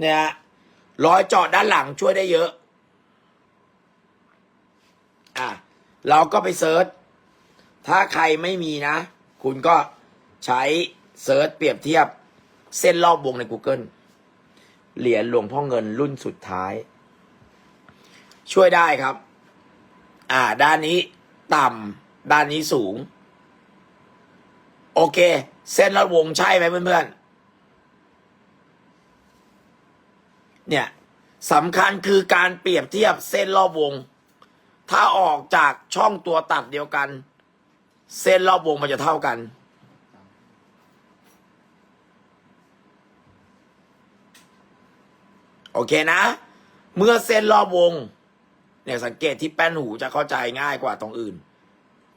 เนี่ย รอยเจาะด้านหลังช่วยได้เยอะ อะ เราก็ไปเซิร์ช ถ้าใครไม่มีนะ คุณก็ใช้เซิร์ชเปรียบเทียบเส้นรอบวงใน Google เหรียญหลวงพ่อเงินรุ่นสุดท้าย ช่วยได้ครับ อ่า ด้านนี้ต่ำด้านนี้สูง โอเค เส้นรอบวงใช่ไหมเพื่อนๆ เนี่ยสำคัญคือการเปรียบเทียบเส้นรอบวง ถ้าออกจากช่องตัวตัดเดียวกัน เส้นรอบวงมันจะเท่ากัน โอเคนะ เมื่อเส้นรอบวง เนี่ยสังเกตที่แป้นหูจะเข้าใจง่ายกว่าตรงอื่น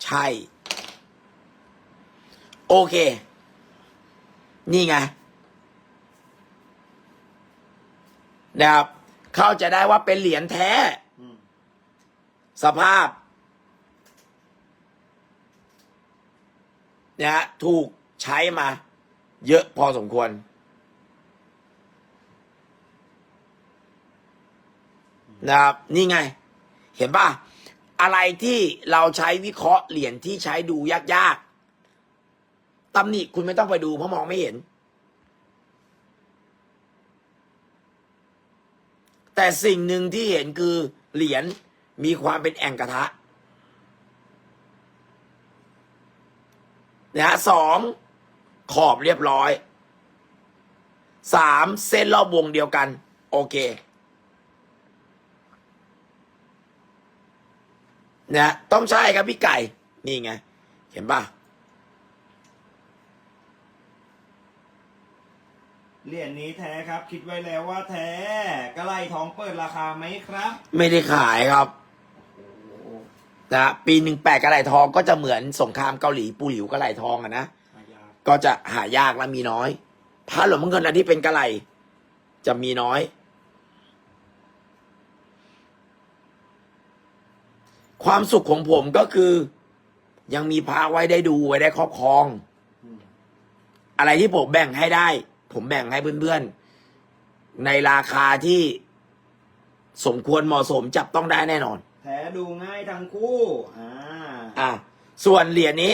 ใช่ โอเค นี่ไง นะครับ เข้าใจได้ว่าเป็นเหรียญแท้ สภาพเนี่ยฮะถูกใช้มา เยอะพอสมควร นะครับ นี่ไง เห็นป่ะ อะไรที่เราใช้วิเคราะห์เหรียญที่ใช้ดูยากๆตำหนิคุณไม่ต้องไปดูเพราะมองไม่เห็น แต่สิ่งหนึ่งที่เห็นคือเหรียญมีความเป็นแอ่งกระทะนะฮะสองขอบเรียบร้อยสามเส้นรอบวงเดียวกัน โอเคนะต้องใช่ครับพี่ไก่ นี่ไง เห็นป่ะ เหรียญนี้แท้ครับ คิดไว้แล้วว่าแท้กระไรทองเปิดราคาไหมครับ ไม่ได้ขายครับโอ้นะปีหนึ่งแปดกระไหลทองก็จะเหมือนสงครามเกาหลีปูหลิวกระไหลทองอะนะหายากก็จะหายากและมีน้อยพระหลวงพ่อเงินอันที่เป็นกระไหลจะมีน้อย ความสุขของผมก็คือ ยังมีพระไว้ได้ดูไว้ได้ครอบครองอืมอะไรที่ผมแบ่งให้ได้ ผมแบ่งให้เพื่อนๆ ในราคาที่สมควรเหมาะสมจับต้องได้แน่นอนแท้ดูง่ายทั้งคู่ อ่า อะส่วนเหรียญนี้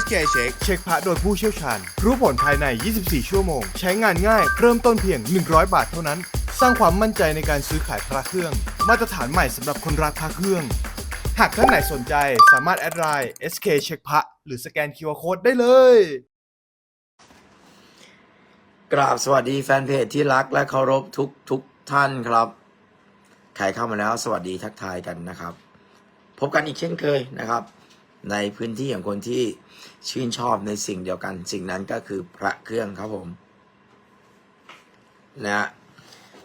SK Check เช็คพระโดยผู้เชี่ยวชาญ รู้ผลภายใน 24 ชั่วโมง ใช้งานง่าย เริ่มต้นเพียง 100 บาทเท่านั้น สร้างความมั่นใจในการซื้อขายพระเครื่อง มาตรฐานใหม่สำหรับคนรักพระเครื่อง หากท่านไหนสนใจสามารถแอดไลน์ SK เช็คพระหรือสแกน QR Code ได้เลยกราบสวัสดีแฟนเพจที่รักและเคารพทุกทุกท่านครับใครเข้ามาแล้วสวัสดีทักทายกันนะครับ พบกันอีกเช่นเคยนะครับ ในพื้นที่ของคนที่ ชื่นชอบในสิ่งเดียวกัน สิ่งนั้นก็คือพระเครื่องครับผมนะฮะ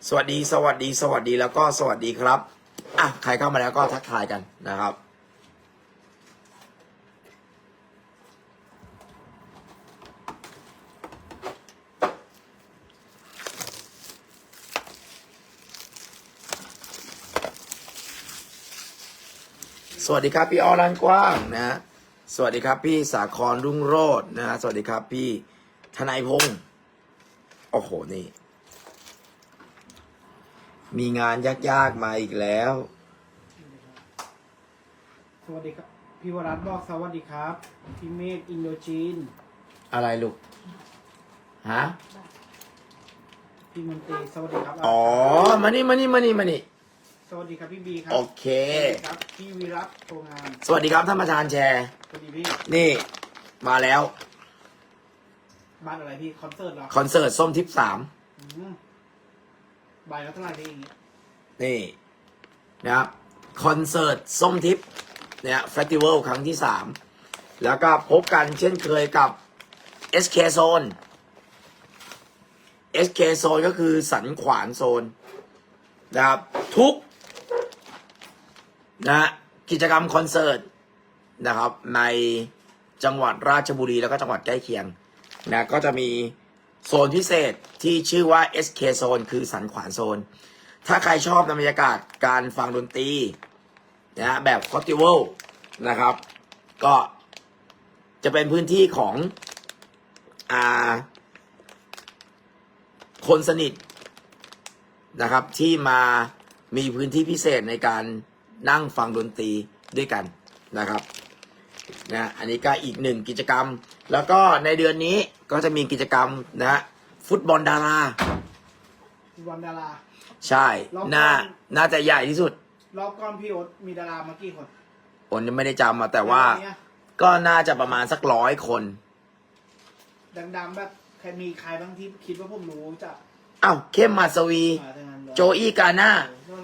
สวัสดีสวัสดีสวัสดีแล้วก็สวัสดีครับอะใครเข้ามาแล้วก็ทักทายกันนะครับสวัสดีครับ พี่อ้อร้านกว้างนะฮะ สวัสดีครับ พี่สาครรุ่งโรจน์นะฮะสวัสดีครับ พี่ทนายพงศ์โอ้โหนี่ มีงานยากๆมาอีกแล้ว สวัสดีครับ พี่วรัตน์บอกสวัสดีครับ พี่เมฆอินโดจีน อะไรลูกฮะพี่มนตรีสวัสดีครับอ๋อมานี่มานี่มานี่มานี่ส วัสดีครับพี่บีครัโอเค สวัสดีครับพี่วิรัตโทงามสวัสดีครับท่านประธานแชร์ สวัสดีพี่นี่มาแล้วบ้านอะไรพี่คอนเสิร์ตเหรอคอนเสิร์ตส้มทิพย์สามอืมใบแล้วเท่าไหร่พี่อย่างเงี้ยนี่นะครับคอนเสิร์ตส้มทิพย์เนี่ยเฟสติวัลครั้งที่สามแล้วก็พบกันเช่นเคยกับ SK Zone SK Zone ก็คือสันขวานโซนนะครับทุก นะกิจกรรมคอนเสิร์ตนะครับ ในจังหวัดราชบุรีแล้วก็จังหวัดใกล้เคียงนะก็จะมีโซนพิเศษที่ชื่อว่า SK Zone คือสันขวานโซน ถ้าใครชอบในบรรยากาศการฟังดนตรีนะแบบฟอสติวัลนะครับ ก็จะเป็นพื้นที่ของอ่าคนสนิทนะครับที่มามีพื้นที่พิเศษในการ นั่งฟังดนตรีด้วยกันนะครับนะอันนี้ก็อีกหนึ่งกิจกรรม แล้วก็ในเดือนนี้ก็จะมีกิจกรรมนะฮะฟุตบอลดาราวันดาราใช่รอบน่าก่อนน่าจะใหญ่ที่สุด รอบก่อนพี่โอ๊ตมีดารามากี่คนผมยังไม่ได้จำมาแต่ว่าเนี่ยก็น่าจะประมาณสักร้อยคน ดังๆแบบใครมีใครบ้างที่คิดว่าผมรู้จะอ้าวเข้มมาสวี โจอี้กาหน้า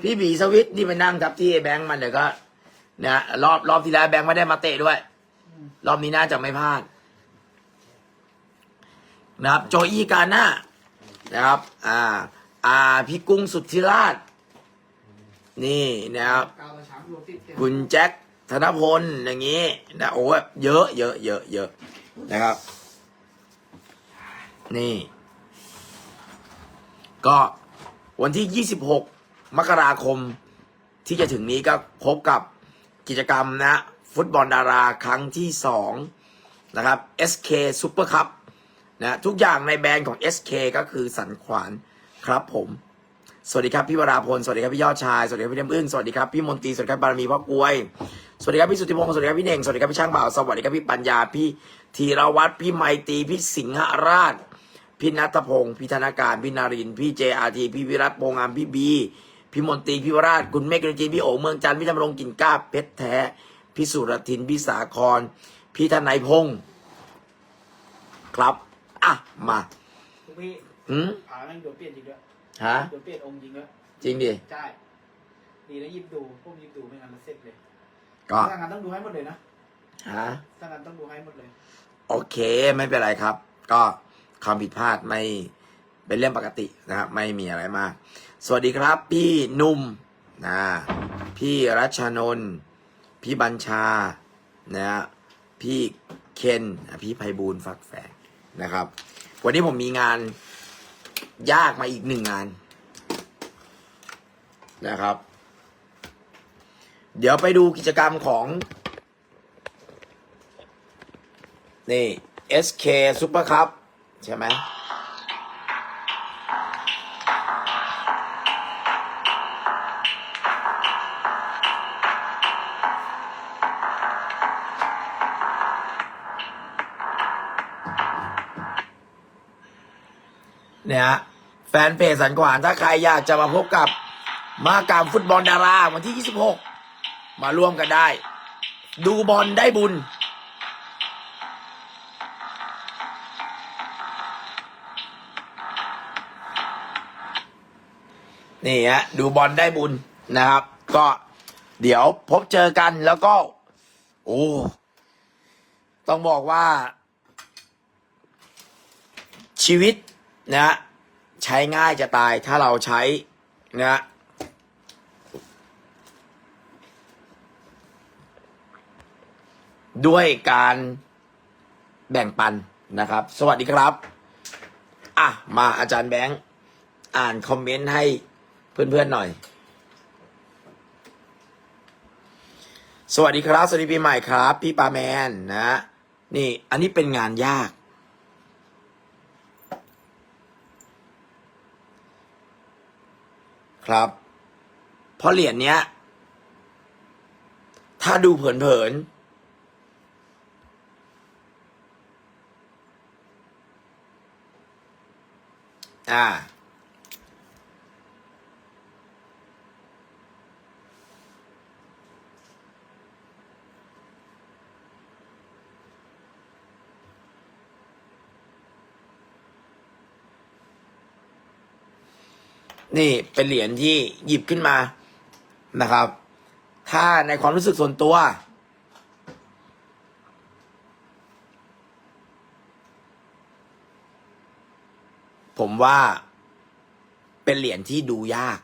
พี่บีสวิตนี่ไปนั่งทับที่แบงค์มันเดี๋ยวก็นะรอบรอบที่แล้วแบงค์ไม่ได้มาเตะด้วย รอบนี้น่าจะไม่พลาด นะครับ โจอี้กาหน้านะครับ อ่า อ่าพี่กุ้งสุทธิราช นี่นะครับ คุณแจ็คธนพลอย่างนี้นะโอ้ยเยอะเยอะเยอะเยอะนะครับ นี่ ก็ วันที่ 26 มกราคมที่จะถึงนี้ก็พบกับกิจกรรมนะฟุตบอลดาราครั้งที่2นะครับ SK Super Cup นะทุกอย่างในแบรนด์ของ SK ก็คือสันขวานครับผม สวัสดีครับพี่วราพล สวัสดีครับพี่ยอดชาย สวัสดีครับพี่น้ำอึ้งสวัสดีครับพี่มนตรี สวัสดีครับบารมีพ่อกล้วย สวัสดีครับพี่สุทธิพงศ์ สวัสดีครับพี่เน่ง สวัสดีครับพี่ช่างบ่าว สวัสดีครับพี่ปัญญา พี่ธีรวัตรพี่ไมตรีพี่สิงหราช พี่นัทพงศ์พี่ธนาการ พี่นารินทร์พี่เจอาทีพี่วิรัตโปงงามพี่บี พี่มนตรีพี่วราชคุณเมฆกนจีนพี่โอเมืองจันทร์พี่ธำรงกินก้าบเพชรแท้ พี่สุรทิน พี่สาคร พี่ธนายพงศ์ครับ อะ มาทุกพี่หืมผาแม่งโดนเปลี่ยนจริงด้วยฮะโดนเปลี่ยนองค์จริงด้วยจริงดิใช่ดีแล้วยิบดูพวกยิบดูไม่งั้นมันเสร็จเลยก็ถ้างั้นต้องดูให้หมดเลยนะฮะถ้างั้นต้องดูให้หมดเลย โอเคไม่เป็นไรครับ ก็ ความผิดพลาดไม่เป็นเรื่องปกตินะครับไม่มีอะไรมาก สวัสดีครับ พี่นุ่มนะพี่รัชนนท์พี่บัญชานะพี่เคนพี่ไพบูลย์ฝักแฝงนะครับ วันนี้ผมมีงานยากมาอีกหนึ่งงานนะครับ เดี๋ยวไปดูกิจกรรมของ นี่ SK Super Cup ใช่ไหมเนี่ยฮะแฟนเพจสันขวานถ้าใครอยากจะมาพบกับมากรรมฟุตบอลดารา วันที่ 26 มาร่วมกันได้ ดูบอลได้บุญ นี่ฮะดูบอลได้บุญนะครับ ก็เดี๋ยวพบเจอกันแล้วก็ โอ้ต้องบอกว่า ชีวิตนะใช้ง่ายจะตายถ้าเราใช้นะด้วยการแบ่งปันนะครับ สวัสดีครับ อะ มาอาจารย์แบงค์ อ่านคอมเมนต์ให้ เพื่อนๆหน่อย สวัสดีครับ สวัสดีปีใหม่ครับ พี่ปาแมนนะ นี่ อันนี้เป็นงานยาก ครับ เพราะเหรียญเนี้ย ถ้าดูเผินๆอ่า นี่เป็นเหรียญที่หยิบขึ้นมานะครับ ถ้าในความรู้สึกส่วนตัว ผมว่าเป็นเหรียญที่ดูยาก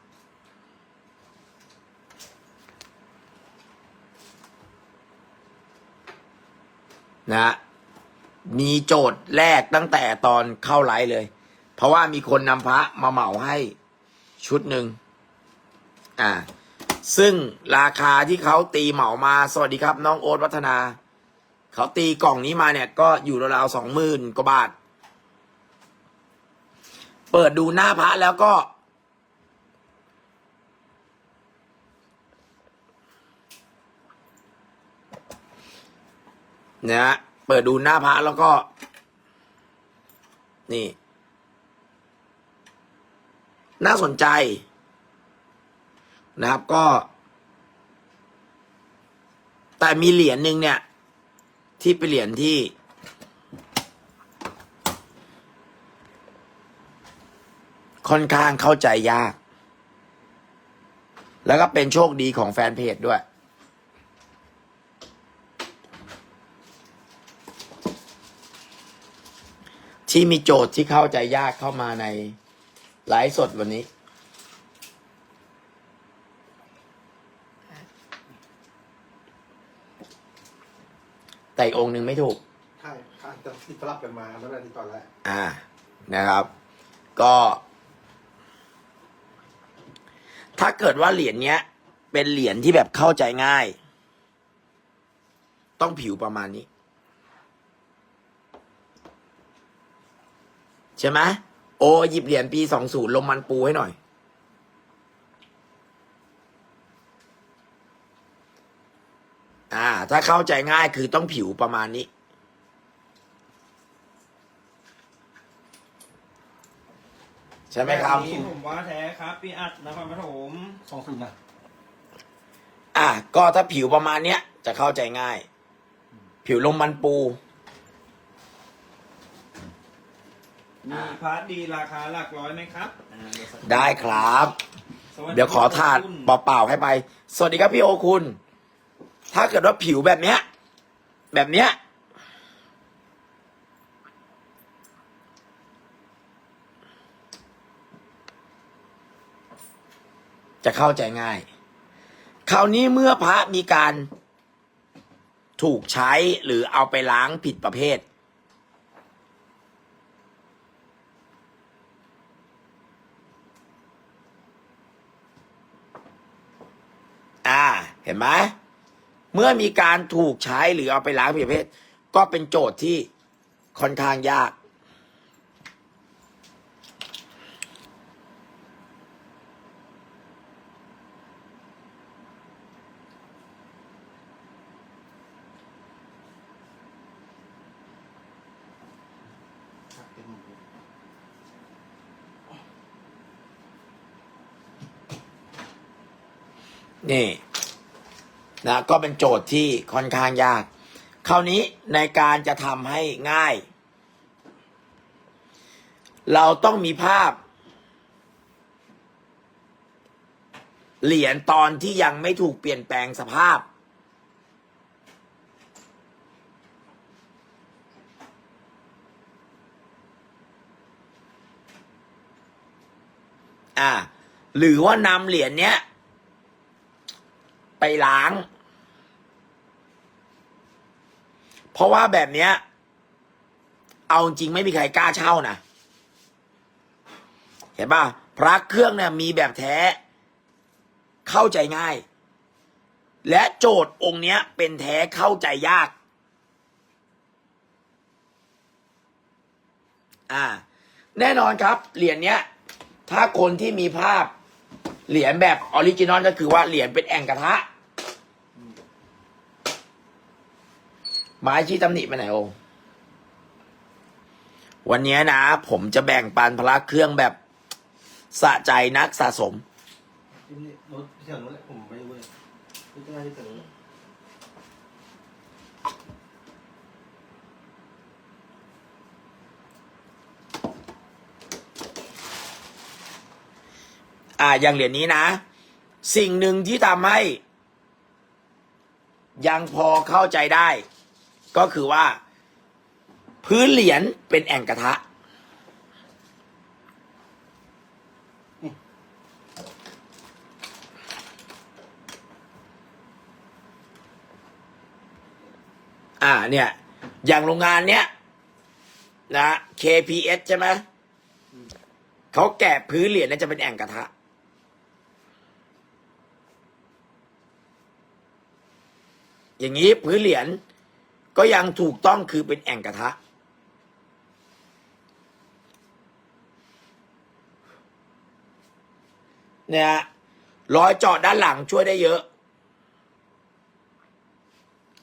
นะมีโจทย์แรกตั้งแต่ตอนเข้าไลฟ์เลย เพราะว่ามีคนนำพระมาเหมาให้ ชุดหนึ่งอ่า ซึ่งราคาที่เขาตีเหมามา สวัสดีครับ น้องโอ๊ตวัฒนา เขาตีกล่องนี้มาเนี่ย ก็อยู่ราวๆสองหมื่นกว่าบาท เปิดดูหน้าพระแล้วก็ เนะฮะเปิดดูหน้าพระแล้วก็ นี่ น่าสนใจ นะครับก็ แต่มีเหรียญหนึ่งเนี่ย ที่เป็นเหรียญที่ ค่อนข้างเข้าใจยาก แล้วก็เป็นโชคดีของแฟนเพจด้วยที่มีโจทย์ที่เข้าใจยากเข้ามาใน ไลฟ์สดวันนี้ แต่อีกองค์หนึ่งไม่ถูก ใช่ข้างจะที่สลับกันมาตั้งแต่ที่ตอนแรกอ่า นะครับ ก็ ถ้าเกิดว่าเหรียญเนี้ย เป็นเหรียญที่แบบเข้าใจง่าย ต้องผิวประมาณนี้ ใช่ไหม โอหยิบเหรียญปีสองศูนย์ลมมันปูให้หน่อย อ่า ถ้าเข้าใจง่ายคือต้องผิวประมาณนี้ ใช่ไหมครับแนี้ผมว่าแท้ครับพี่อัดนครปฐมสองศูนย์นะอะก็ถ้าผิวประมาณเนี้ยจะเข้าใจง่าย ผิวลมมันปู มีพาร์ทดีราคาหลักร้อยไหมครับอ่าเยวสักได้ครับ สสเดี๋ยวขอถาดคุณเปล่าๆให้ไป สวัสดีครับพี่โอคุณ ถ้าเกิดว่าผิวแบบเนี้ย แบบเนี้ย จะเข้าใจง่าย คราวนี้เมื่อพระมีการถูกใช้หรือเอาไปล้างผิดประเภท อ่า เห็นไหมเมื่อมีการถูกใช้หรือเอาไปล้างผิดเภทก็เป็นโจทย์ที่ค่อนข้างยาก นี่ นะก็เป็นโจทย์ที่ค่อนข้างยาก คราวนี้ในการจะทำให้ง่าย เราต้องมีภาพ เหรียญตอนที่ยังไม่ถูกเปลี่ยนแปลงสภาพ อ่า หรือว่านำเหรียญเนี้ยไปล้าง เพราะว่าแบบเนี้ย เอาจริงไม่มีใครกล้าเช่านะเห็นป่ะพระเครื่องเนี่ยมีแบบแท้ เข้าใจง่าย และโจทย์องค์เนี้ย เป็นแท้เข้าใจยาก อ่า แน่นอนครับ เหรียญเนี้ย ถ้าคนที่มีภาพ เหรียญแบบออริจินอลก็คือว่าเหรียญเป็นแอ่งกระทะ ไม้ชี้ตำหนิไปไหนโอวันนี้นะ ผมจะแบ่งปันพละเครื่องแบบสะใจนักสะสมที่นี่รถที่แถวนู้นแหละผมไม่รู้เลยที่หน้าที่แถวนู้นอ่าอย่างเหรียญนี้นะ สิ่งหนึ่งที่ทำให้ ยังพอเข้าใจได้ ก็คือว่า พื้นเหรียญเป็นแอ่งกระทะ อ่าเนี่ย อย่างโรงงานเนี้ยนะ KPS ใช่ไหมเขาแกะพื้นเหรียญนี่ยจะเป็นแอ่งกระทะอย่างนี้พื้นเหรียญ ก็ยังถูกต้องคือเป็นแอ่งกระทะ เนี่ยรอยเจาะด้านหลังช่วยได้เยอะ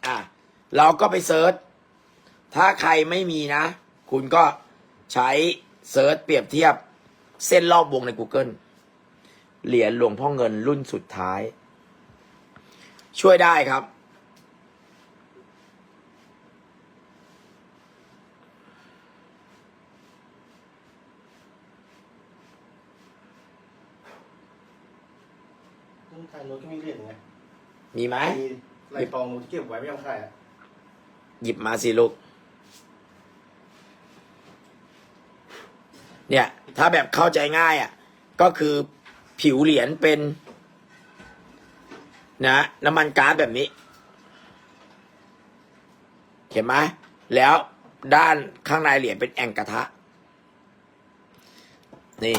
อะ เราก็ไปเซิร์ช ถ้าใครไม่มีนะ คุณก็ใช้เซิร์ชเปรียบเทียบ เส้นรอบวงใน Google เหรียญหลวงพ่อเงินรุ่นสุดท้าย ช่วยได้ครับ ขายรถก็มีเหรียญไงมีไหม มีลายทองเก็บไว้ไม่ยอมขายอะหยิบมาสิลูก เนี่ย ถ้าแบบเข้าใจง่ายอะ ก็คือผิวเหรียญเป็น นะน้ำมันก๊าซแบบนี้ เห็นไหมแล้วด้านข้างในเหรียญเป็นแอ่งกระทะ นี่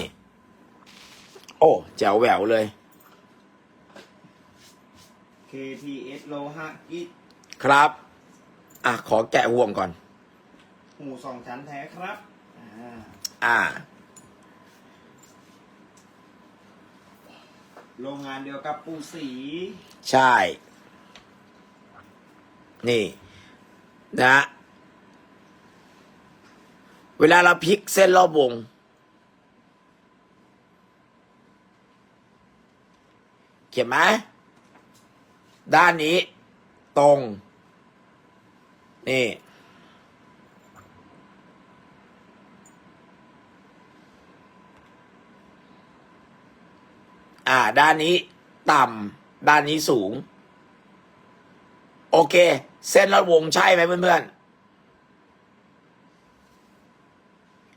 โอ้แจ๋วแหววเลย KPS โลหะกิจครับ อะขอแกะห่วงก่อนหูสองชั้นแท้ครับอ่าอ่า โรงงานเดียวกับปูสี ใช่ นี่ นะ เวลาเราพลิกเส้นรอบวง เขียนไหม ด้านนี้ ตรง นี่ อ่า ด้านนี้ต่ำด้านนี้สูง โอเค เส้นรอบวงใช่ไหมเพื่อนๆ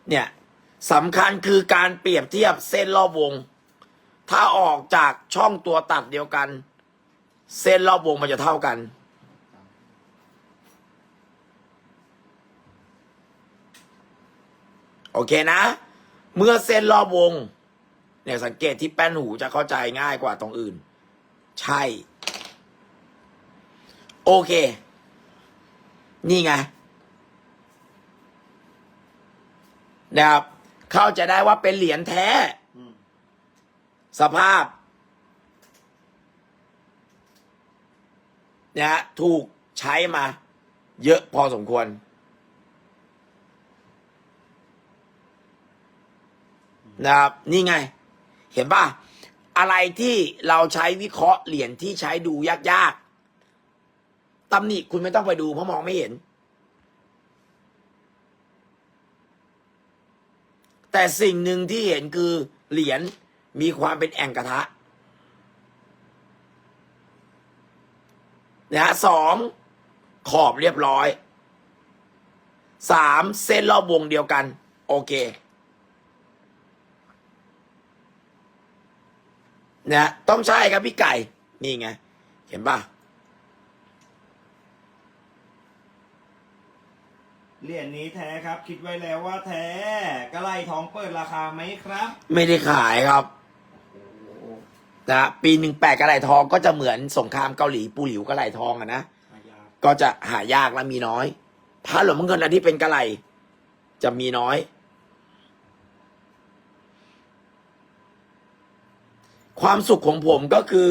เนี่ยสำคัญคือการเปรียบเทียบเส้นรอบวง ถ้าออกจากช่องตัวตัดเดียวกัน เส้นรอบวงมันจะเท่ากัน โอเคนะ เมื่อเส้นรอบวง เนี่ยสังเกตที่แป้นหูจะเข้าใจง่ายกว่าตรงอื่น ใช่ โอเค นี่ไงนะครับ เข้าใจได้ว่าเป็นเหรียญแท้อืมสภาพ นะฮะถูกใช้มา เยอะพอสมควร นะครับ นี่ไง เห็นป่ะ อะไรที่เราใช้วิเคราะห์เหรียญที่ใช้ดูยากๆตำหนิคุณไม่ต้องไปดูเพราะมองไม่เห็น แต่สิ่งหนึ่งที่เห็นคือเหรียญมีความเป็นแอ่งกระทะ นะฮะสองขอบเรียบร้อยสามเส้นรอบวงเดียวกัน โอเคนะต้องใช่ครับพี่ไก่ นี่ไง เห็นป่ะเหรียญนี้แท้ครับ คิดไว้แล้วว่าแท้กระไลทองเปิดราคาไหมครับ ไม่ได้ขายครับ นะปีหนึ่งแปดกระไหลทองก็จะเหมือนสงครามเกาหลีปูหลิวกระไหลทองอะนะก็จะหายากและมีน้อยพระหลวงพ่อเงินอันที่เป็นกระไหลจะมีน้อย ความสุขของผมก็คือ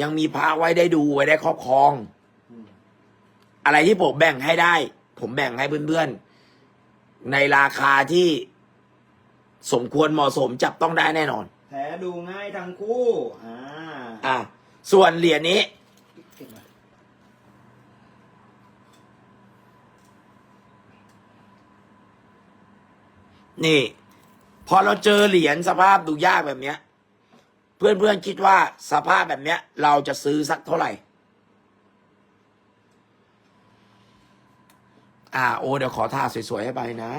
ยังมีพระไว้ได้ดูไว้ได้ครอบครอง อะไรที่ผมแบ่งให้ได้ ผมแบ่งให้เพื่อนๆ ในราคาที่สมควรเหมาะสมจับต้องได้แน่นอน พ้ดูง่ายทั้งคู่ อ่าส่วนเหรียญนี้ นี่ พอเราเจอเหรียญสภาพดูยากแบบเนี้ย เพื่อนเพื่อนคิดว่าสภาพแบบเนี้ย เราจะซื้อสักเท่าไหร่ อ่า โอเดี๋ยวขอทาสวยๆให้ไปนะ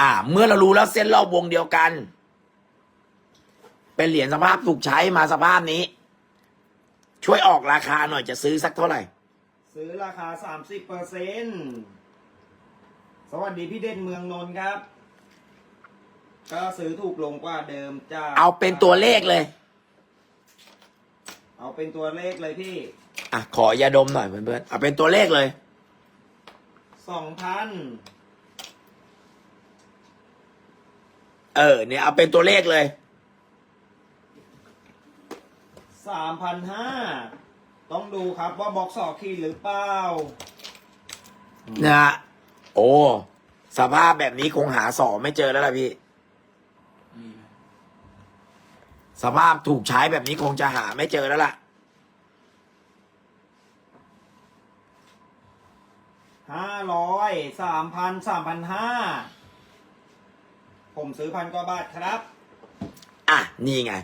อ่า เมื่อเรารู้แล้วเส้นรอบวงเดียวกัน เป็นเหรียญสภาพถูกใช้มาสภาพนี้ ช่วยออกราคาหน่อยจะซื้อสักเท่าไหร่ ซื้อราคา30เปอร์เซ็นสวัสดีพี่เด่นเมืองนนท์ครับ ก็ซื้อถูกลงกว่าเดิมจ้าเอาเป็นตัวเลขเลย เอาเป็นตัวเลขเลยพี่อะขอยาดมหน่อยเพื่อนๆเอาเป็นตัวเลขเลยสองพัน เออ เนี่ยเอาเป็นตัวเลขเลย สามพันห้าต้องดูครับว่าบล็อกสอขีดหรือเปล่า นะฮะโอ้ สภาพแบบนี้คงหาสอไม่เจอแล้วล่ะพี่ สภาพถูกใช้แบบนี้คงจะหาไม่เจอแล้วล่ะ ห้าร้อยสามพันสามพันห้า ผมซื้อพันกว่าบาทครับ อะ นี่ไง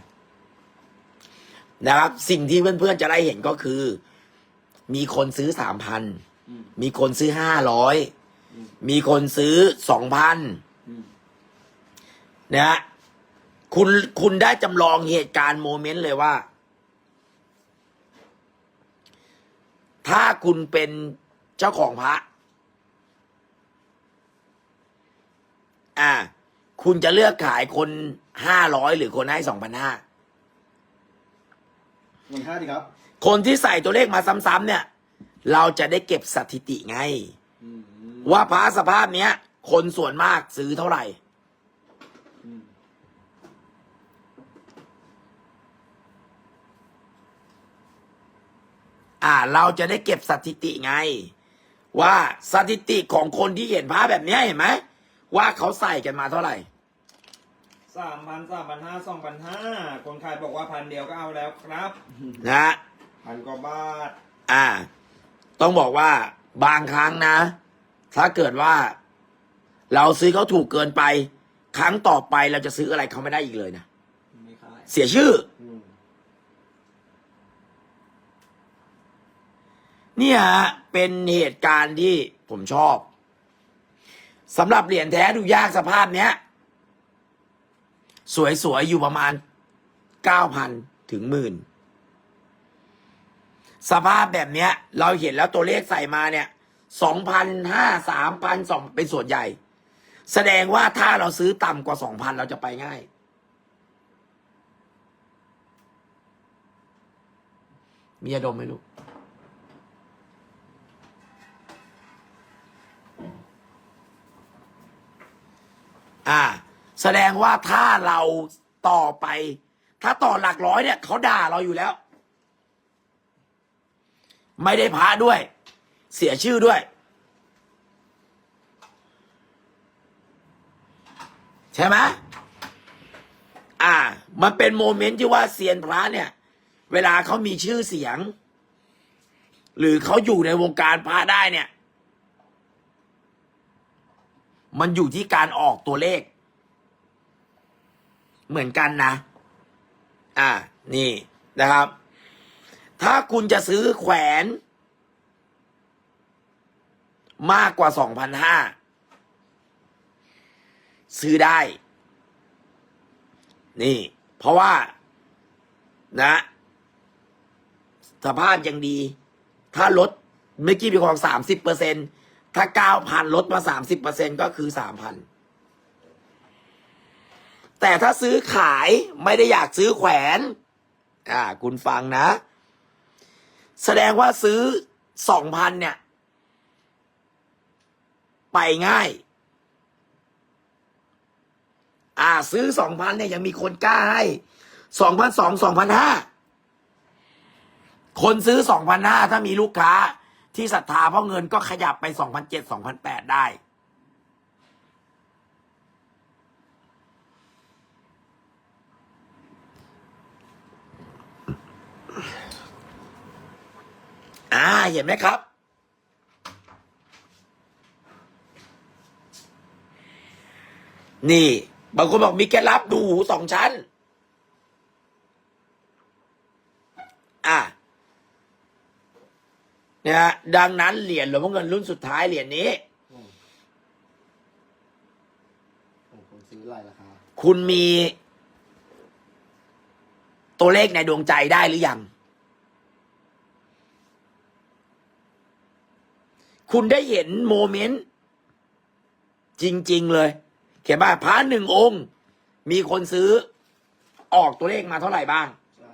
นะครับ สิ่งที่เพื่อนๆจะได้เห็นก็คือ มีคนซื้อสามพันมีคนซื้อห้าร้อยมีคนซื้อสองพันนะฮะคุณคุณได้จำลองเหตุการณ์โมเมนต์เลยว่า ถ้าคุณเป็นเจ้าของพระ อ่า คุณจะเลือกขายคนห้าร้อยหรือคนให้สองพันห้าเงินห้าดีครับ คนที่ใส่ตัวเลขมาซ้ำๆเนี่ย เราจะได้เก็บสถิติไง อืมว่าพระสภาพเนี้ย คนส่วนมากซื้อเท่าไหร่ อืมอ่า เราจะได้เก็บสถิติไง ว่าสถิติของคนที่เห็นพระแบบเนี้ยเห็นไหมว่าเขาใส่กันมาเท่าไหร่ สามพันสามพันห้าสองพันห้าคนขายบอกว่าพันเดียวก็เอาแล้วครับนะพันกว่าบาท อ่า ต้องบอกว่าบางครั้งนะ ถ้าเกิดว่า เราซื้อเขาถูกเกินไป ครั้งต่อไปเราจะซื้ออะไรเขาไม่ได้อีกเลยนะไม่ขายเสียชื่อ อืมเนี่ยฮะเป็นเหตุการณ์ที่ผมชอบสำหรับเหรียญแท้ดูยากสภาพเนี้ย สวยๆ อยู่ประมาณเก้าพันถึงหมื่นสภาพแบบเนี้ย เราเห็นแล้วตัวเลขใส่มาเนี่ยสองพันห้าสามพันสองเป็นส่วนใหญ่ แสดงว่าถ้าเราซื้อต่ำกว่าสองพันเราจะไปง่าย มียาดมไหมลูกอ่า แสดงว่าถ้าเราต่อไป ถ้าต่อหลักร้อยเนี่ยเขาด่าเราอยู่แล้ว ไม่ได้พระด้วย เสียชื่อด้วย ใช่ไหมอ่า มันเป็นโมเมนต์ที่ว่าเซียนพระเนี่ย เวลาเขามีชื่อเสียง หรือเขาอยู่ในวงการพระได้เนี่ย มันอยู่ที่การออกตัวเลข เหมือนกันนะ อ่า นี่นะครับ ถ้าคุณจะซื้อแขวน มากกว่าสองพันห้าซื้อได้ นี่ เพราะว่า นะ สภาพยังดี ถ้าลดเมื่อกี้มีของสามสิบเปอร์เซ็นถ้าเก้าพันลดมาสามสิบเปอร์เซ็นก็คือสามพัน แต่ถ้าซื้อขายไม่ได้อยากซื้อแขวน อ่า คุณฟังนะ แสดงว่าซื้อสองพันเนี่ย ไปง่าย อ่า ซื้อสองพันเนี่ยยังมีคนกล้าให้สองพันสองสองพันห้าคนซื้อสองพันห้าถ้ามีลูกค้าที่ศรัทธาเพราะเงินก็ขยับไปสองพันเจ็ดสองพันแปดได้ อ่าเห็นไหมครับ นี่ บางคนบอกมีแกลับดูหูสองชั้น อะนะฮะดังนั้นเหรียญหลวงพ่เงินรุ่นสุดท้ายเหรียญนี้คุณซื้อไรราคา คุณมี ตัวเลขในดวงใจได้หรือยัง คุณได้เห็นโมเมนต์ จริง ๆ เลย เขียนว่าพระหนึ่งองค์ มีคนซื้อ ออกตัวเลขมาเท่าไหร่บ้างใช่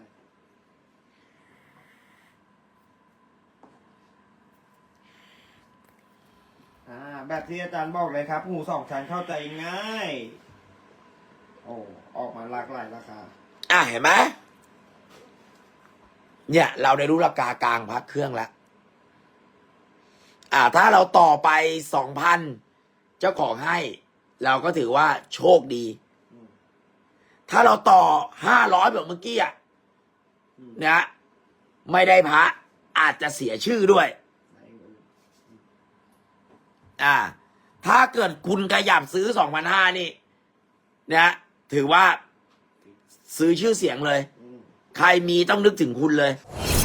อ่าแบบที่อาจารย์บอกเลยครับ หูสองชั้นเข้าใจง่าย โอ้ ออกมาหลากหลายราคา อะเห็นไหมเนี่ย เราได้รู้ราคากลางพักเครื่องแล้ว อ่าถ้าเราต่อไปสองพันเจ้าของให้ เราก็ถือว่าโชคดี ถ้าเราต่อห้าร้อยแบบเมื่อกี้อะนะไม่ได้พระอาจจะเสียชื่อด้วย อ่า ถ้าเกิดคุณขยับซื้อสองพันห้านี่นะถือว่าซื้อชื่อเสียงเลย ใครมีต้องนึกถึงคุณเลย